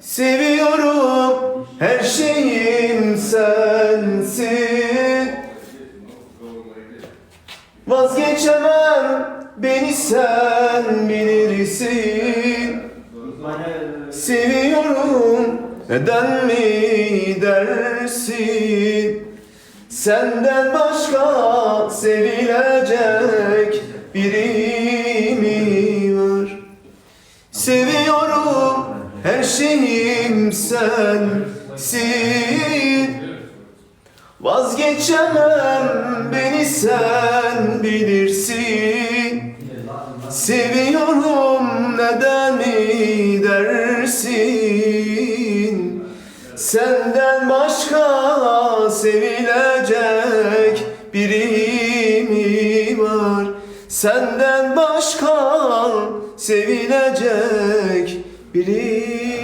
Seviyorum her şeyim sensin Vazgeçemem beni sen bilirsin. Seviyorum neden mi dersin? Senden başka sevilecek biri mi var? Seviyorum şeyim sensin Vazgeçemem beni sen bilirsin. Seviyorum neden mi dersin? Senden başka sevilecek biri mi var. Senden başka sevilecek biri